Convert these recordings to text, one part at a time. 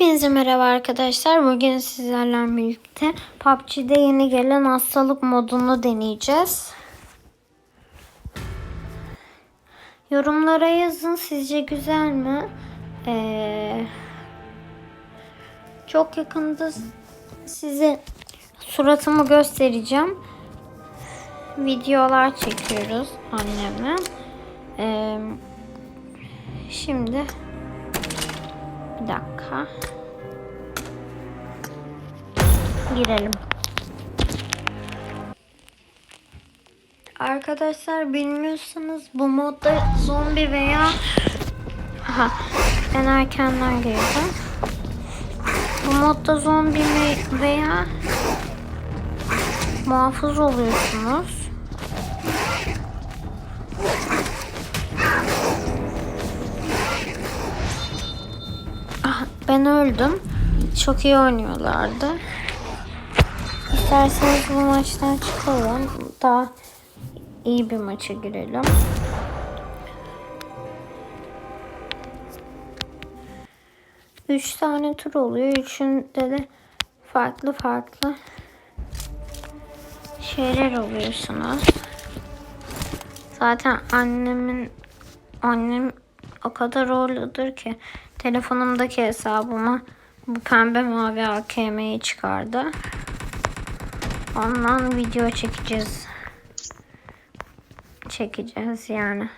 Hepinize merhaba arkadaşlar. Bugün sizlerle birlikte PUBG'de yeni gelen hastalık modunu deneyeceğiz. Yorumlara yazın sizce güzel mi? Ee, çok yakında size suratımı göstereceğim. Videolar çekiyoruz annemle. Ee, şimdi bir dakika. Girelim. Arkadaşlar bilmiyorsanız bu modda zombi veya Aha, ben erkenden girdim. Bu modda zombi veya muhafız oluyorsunuz. Ben öldüm. Çok iyi oynuyorlardı. İsterseniz bu maçtan çıkalım. Daha iyi bir maça girelim. Üç tane tur oluyor. Üçünde de farklı farklı şeyler oluyorsunuz. Zaten annemin annem o kadar uğurludur ki telefonumdaki hesabıma bu pembe mavi AKM'yi çıkardı. Ondan video çekeceğiz. Çekeceğiz yani.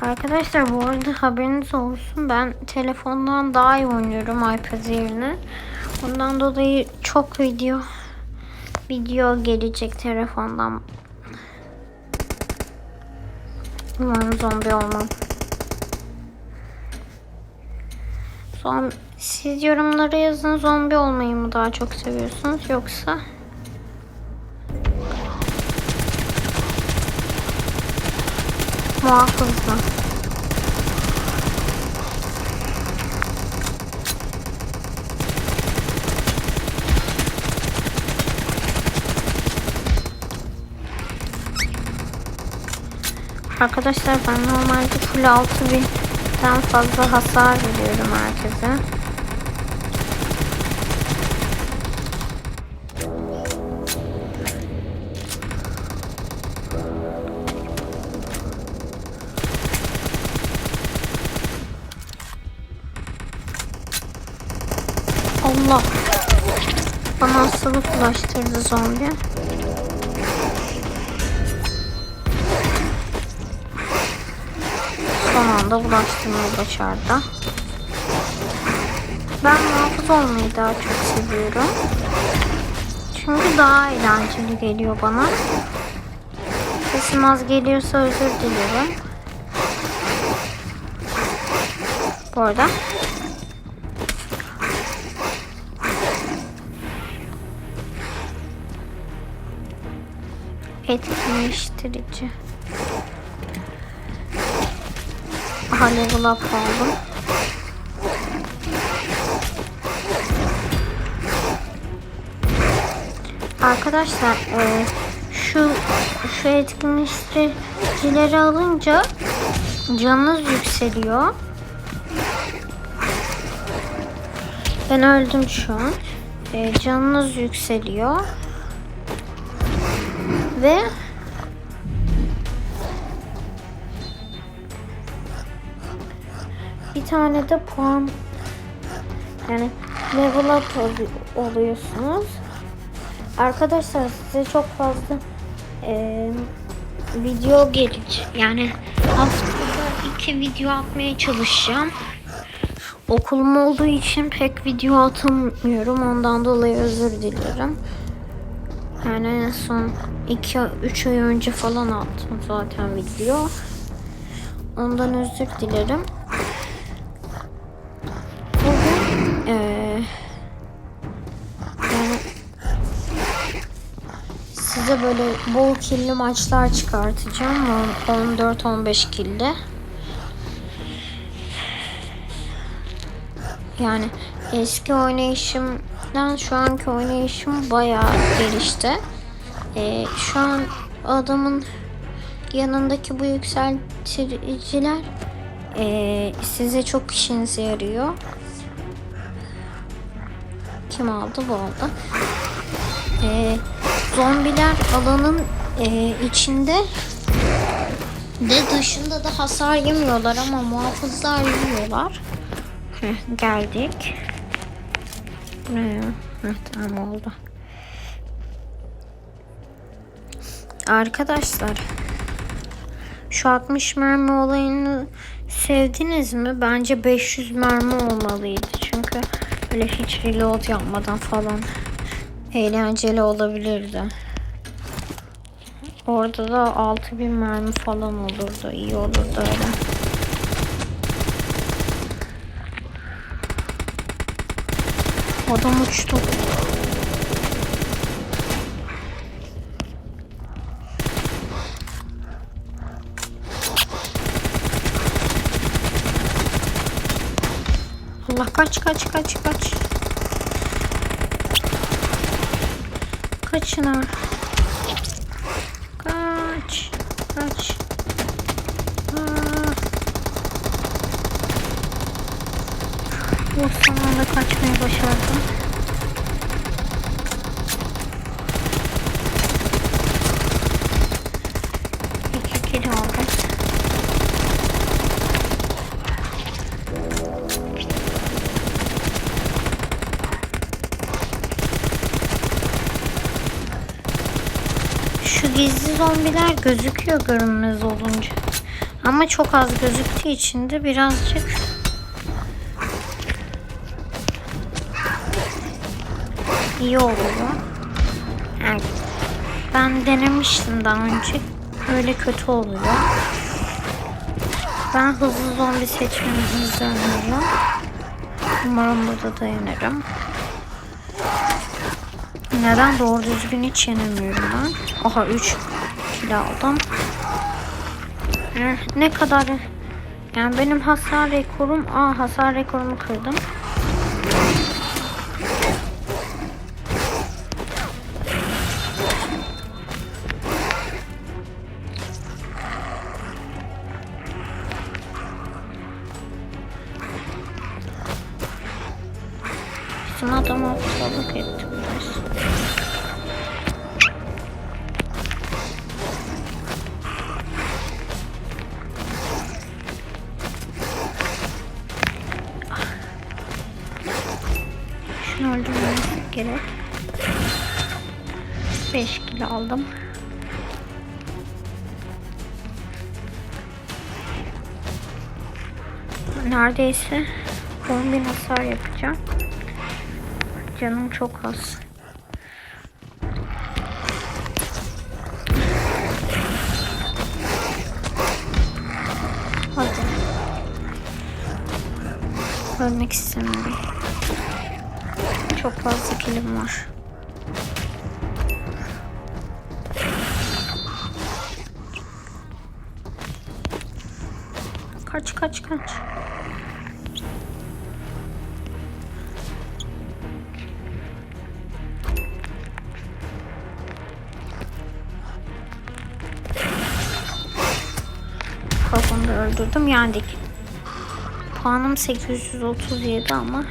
Arkadaşlar bu arada haberiniz olsun ben telefondan daha iyi oynuyorum iPad yerine. Bundan dolayı çok video video gelecek telefondan. Umarım zombi olmam. Son, siz yorumlara yazın zombi olmayı mı daha çok seviyorsunuz yoksa muhafız mı? Arkadaşlar ben normalde full 6000'den fazla hasar veriyorum herkese. Allah. Bana hastalık bulaştırdı zombi. Son anda bulaştırmayı başardı. Ben muhafız olmayı daha çok seviyorum. Çünkü daha eğlenceli geliyor bana. Sesim az geliyorsa özür dilerim. Bu arada etkinleştirici. Aha level up. Arkadaşlar e, şu şu etkinleştiricileri alınca canınız yükseliyor. Ben öldüm şu an. E, canınız yükseliyor. Ve bir tane de puan yani level up ol- oluyorsunuz. Arkadaşlar size çok fazla e, video gelecek. Yani haftada iki video atmaya çalışacağım. Okulum olduğu için pek video atamıyorum. Ondan dolayı özür dilerim. Yani en son 2-3 ay önce falan attım zaten video. Ondan özür dilerim. Size böyle bol killi maçlar çıkartacağım. 14-15 killi. Yani eski oynayışımdan şu anki oynayışım bayağı gelişti. Ee, şu an adamın yanındaki bu yükselticiler e, size çok işinize yarıyor. Kim aldı bu aldı. E, zombiler alanın e, içinde de dışında da hasar yemiyorlar ama muhafızlar yiyorlar. Heh, geldik. Buraya. Heh, tamam oldu. Arkadaşlar şu 60 mermi olayını sevdiniz mi? Bence 500 mermi olmalıydı. Çünkü böyle hiç reload yapmadan falan eğlenceli olabilirdi. Orada da 6000 mermi falan olurdu. iyi olurdu öyle. Adam uçtu. Allah kaç kaç kaç kaç. Kaçın ha. Kaç. Kaç. Aa. Bu sonunda kaçmayı başardım. İki kill aldım. Şu gizli zombiler gözüküyor görünmez olunca. Ama çok az gözüktüğü için de birazcık iyi oluyor. Evet. Ben denemiştim daha önce. Öyle kötü oluyor. Ben hızlı zombi seçmemizi öneriyorum. Umarım burada dayanırım. Neden doğru düzgün hiç yenemiyorum ben. Aha 3 kilo aldım. Eh, ne kadar yani benim hasar rekorum aa hasar rekorumu kırdım. Bizim adam aptallık etti Öldürmemiz gerek. 5 kilo aldım. Neredeyse 10 bin hasar yapacağım. Canım çok az. Hadi. Ölmek istemiyorum. Çok fazla kilim var. Kaç kaç kaç. Kafamı da öldürdüm yendik. Puanım 837 ama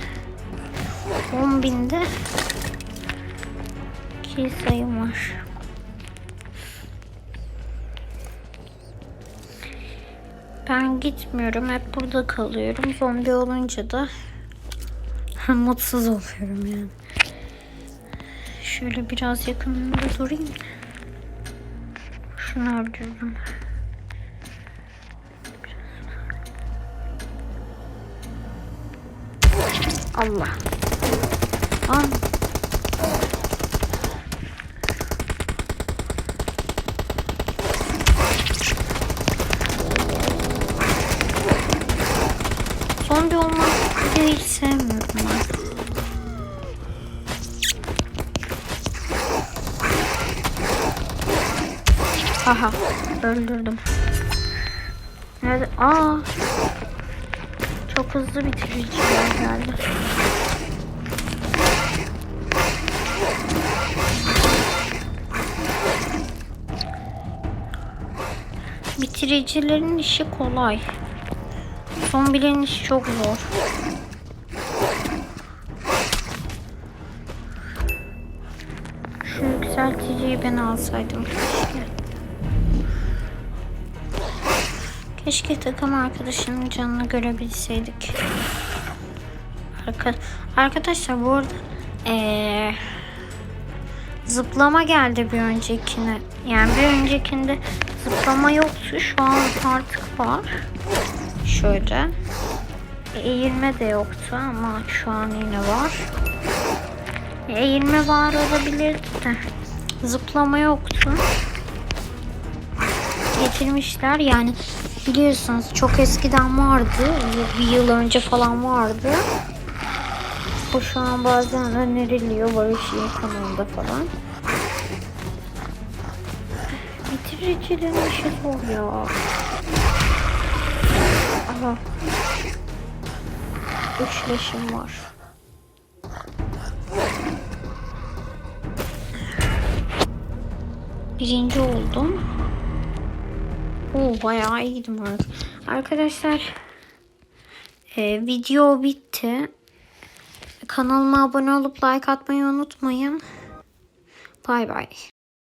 10 binde kill sayım var. Ben gitmiyorum. Hep burada kalıyorum. Zombi olunca da mutsuz oluyorum yani. Şöyle biraz yakınında durayım. Şunu öldürdüm. Allah. An. Zombi olmak hiç sevmiyorum ben. Aha öldürdüm. Nerede? Aa. Çok hızlı bitiriciler geldi. Bitiricilerin işi kolay. Zombilerin işi çok zor. Şu yükselticiyi ben alsaydım keşke. Keşke takım arkadaşının canını görebilseydik. Arka, arkadaşlar bu arada eee, zıplama geldi bir öncekine. Yani bir öncekinde zıplama yoktu. Şu an artık var. Şöyle. Eğilme de yoktu ama şu an yine var. Eğilme var olabilirdi de. Zıplama yoktu. Getirmişler yani biliyorsunuz çok eskiden vardı. Bir yıl önce falan vardı. Bu şu an bazen öneriliyor Barış İyi kanalında falan. Bitiricilerin işi zor ya. Aha. Üçleşim var. Birinci oldum. Oo bayağı iyiydim artık. Arkadaşlar e, video bitti. Kanalıma abone olup like atmayı unutmayın. Bay bay.